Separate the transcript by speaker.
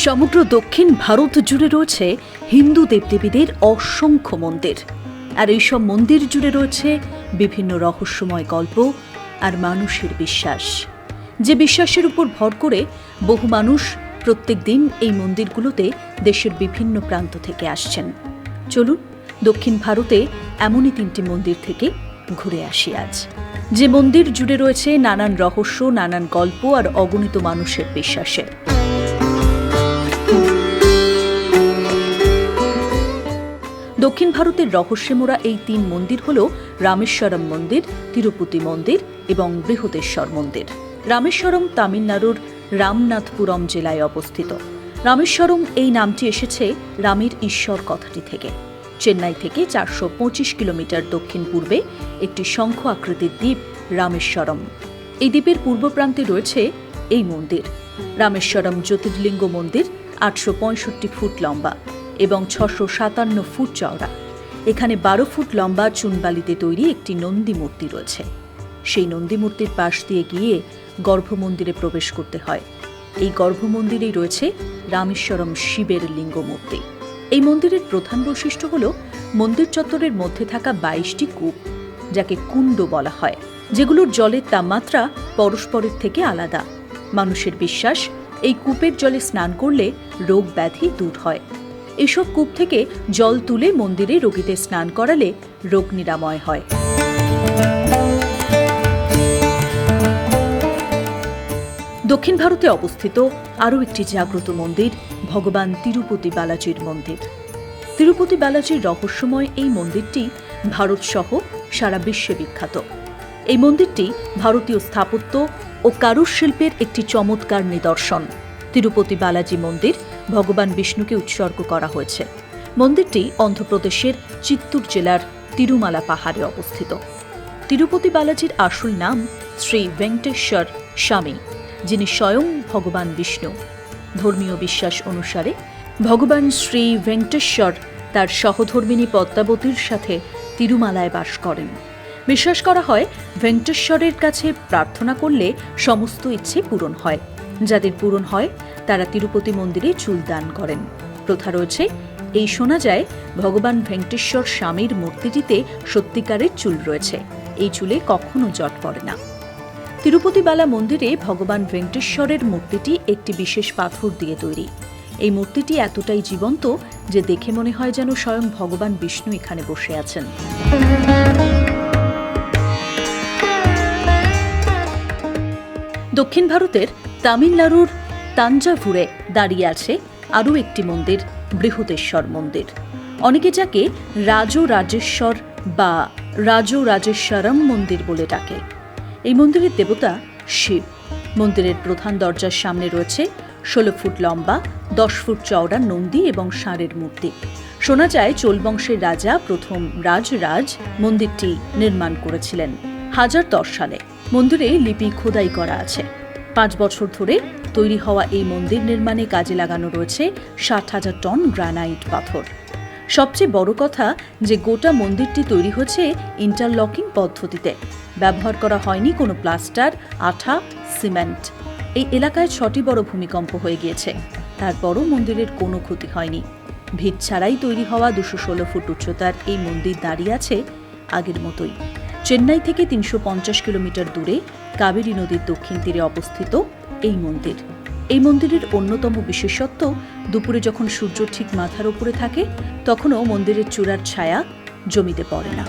Speaker 1: সমগ্র দক্ষিণ ভারত জুড়ে রয়েছে হিন্দু দেবদেবীদের অসংখ্য মন্দির। আর এইসব মন্দির জুড়ে রয়েছে বিভিন্ন রহস্যময় গল্প আর মানুষের বিশ্বাস। যে বিশ্বাসের উপর ভর করে বহু মানুষ প্রত্যেক দিন এই মন্দিরগুলোতে দেশের বিভিন্ন প্রান্ত থেকে আসছেন। চলুন, দক্ষিণ ভারতে এমনই তিনটি মন্দির থেকে ঘুরে আসি আজ। যে মন্দির জুড়ে রয়েছে নানান রহস্য, নানান গল্প আর অগণিত মানুষের বিশ্বাসের। দক্ষিণ ভারতের রহস্যে মোড়া এই তিন মন্দির হল রামেশ্বরম মন্দির, তিরুপতি মন্দির এবং বৃহদেশ্বর মন্দির। রামেশ্বরম তামিলনাড়ুর রামনাথপুরম জেলায় অবস্থিত। রামেশ্বরম এই নামটি এসেছে রামের ঈশ্বর কথাটি থেকে। চেন্নাই থেকে চারশো পঁচিশ কিলোমিটার দক্ষিণ পূর্বে একটি শঙ্খ আকৃতির দ্বীপ রামেশ্বরম। এই দ্বীপের পূর্ব প্রান্তে রয়েছে এই মন্দির। রামেশ্বরম জ্যোতির্লিঙ্গ মন্দির আটশো পঁয়ষট্টি ফুট লম্বা। এবং ছশো সাতান্ন ফুট চওড়া। এখানে বারো ফুট লম্বা চুনবালিতে তৈরি একটি নন্দী মূর্তি রয়েছে। সেই নন্দী মূর্তির পাশ দিয়ে গিয়ে গর্ভমন্দিরে প্রবেশ করতে হয়। এই গর্ভমন্দিরেই রয়েছে রামেশ্বরম শিবের লিঙ্গ মূর্তি এই মন্দিরের প্রধান বৈশিষ্ট্য হল মন্দির চত্বরের মধ্যে থাকা বাইশটি কূপ, যাকে কুণ্ড বলা হয়, যেগুলোর জলের তাপমাত্রা পরস্পরের থেকে আলাদা। মানুষের বিশ্বাস, এই কূপের জলে স্নান করলে রোগ ব্যাধি দূর হয়। এসব কূপ থেকে জল তুলে মন্দিরে রোগীদের স্নান করালে রোগ নিরাময় হয়। দক্ষিণ ভারতে অবস্থিত আরও একটি জাগ্রত মন্দির, ভগবান তিরুপতি বালাজির মন্দির। তিরুপতি বালাজির রহস্যময় এই মন্দিরটি ভারত সহ সারা বিশ্বে বিখ্যাত। এই মন্দিরটি ভারতীয় স্থাপত্য ও কারুশিল্পের একটি চমৎকার নিদর্শন। তিরুপতি বালাজি মন্দির ভগবান বিষ্ণুকে উৎসর্গ করা হয়েছে। মন্দিরটি অন্ধ্রপ্রদেশের চিত্তুর জেলার তিরুমালা পাহাড়ে অবস্থিত। তিরুপতি বালাজির আসল নাম শ্রী ভেঙ্কটেশ্বর স্বামী, যিনি স্বয়ং ভগবান বিষ্ণু। ধর্মীয় বিশ্বাস অনুসারে ভগবান শ্রী ভেঙ্কটেশ্বর তার সহধর্মিনী পদ্মাবতীর সাথে তিরুমালায় বাস করেন। বিশ্বাস করা হয়, ভেঙ্কটেশ্বরের কাছে প্রার্থনা করলে সমস্ত ইচ্ছে পূরণ হয়। যাদের পূরণ হয় তারা তিরুপতি মন্দিরে চুল দান করেন। প্রথা রয়েছে, এই শোনা যায়, ভগবান ভেঙ্কটেশ্বর স্বামীর মূর্তিটিতে সত্যিকারের চুল রয়েছে। এই চুলে কখনো জট পড়ে না। তিরুপতিবালা মন্দিরে ভগবান ভেঙ্কটেশ্বরের মূর্তিটি একটি বিশেষ পাথর দিয়ে তৈরি। এই মূর্তিটি এতটাই জীবন্ত যে দেখে মনে হয় যেন স্বয়ং ভগবান বিষ্ণু এখানে বসে আছেন। দক্ষিণ ভারতের তামিলনাড়ুর তাঞ্জাভুরে দাঁড়িয়ে আছে আরও একটি মন্দির বৃহদেশ্বর মন্দির। অনেকে যাকে রাজ রাজেশ্বর বা রাজ রাজেশ্বরম মন্দির বলে ডাকে। এই মন্দিরের দেবতা শিব। মন্দিরের প্রধান দরজার সামনে রয়েছে ষোলো ফুট লম্বা, দশ ফুট চওড়া নন্দী এবং ষাঁড়ের মূর্তি। শোনা যায় চোল বংশের রাজা প্রথম রাজরাজ মন্দিরটি নির্মাণ করেছিলেন হাজার দশ সালে। মন্দিরে লিপি খোদাই করা আছে। পাঁচ বছর ধরে তৈরি হওয়া এই মন্দির নির্মাণে কাজে লাগানো রয়েছে ষাট হাজার টন গ্রানাইট পাথর। সবচেয়ে বড় কথা যে গোটা মন্দিরটি তৈরি হয়েছে ইন্টারলকিং পদ্ধতিতে। ব্যবহার করা হয়নি কোনো প্লাস্টার, আঠা, সিমেন্ট। এই এলাকায় ছটি বড় ভূমিকম্প হয়ে গিয়েছে। তারপরও মন্দিরের কোনো ক্ষতি হয়নি। ভিত ছাড়াই তৈরি হওয়া দুশো ষোলো ফুট উচ্চতার এই মন্দির দাঁড়িয়ে আছে আগের মতোই। চেন্নাই থেকে তিনশো পঞ্চাশ কিলোমিটার দূরে কাবেরী নদীর দক্ষিণ তীরে অবস্থিত এই মন্দির। এই মন্দিরের অন্যতম বিশেষত্ব, দুপুরে যখন সূর্য ঠিক মাথার উপরে থাকে, তখনও মন্দিরের চূড়ার ছায়া জমিতে পড়ে না।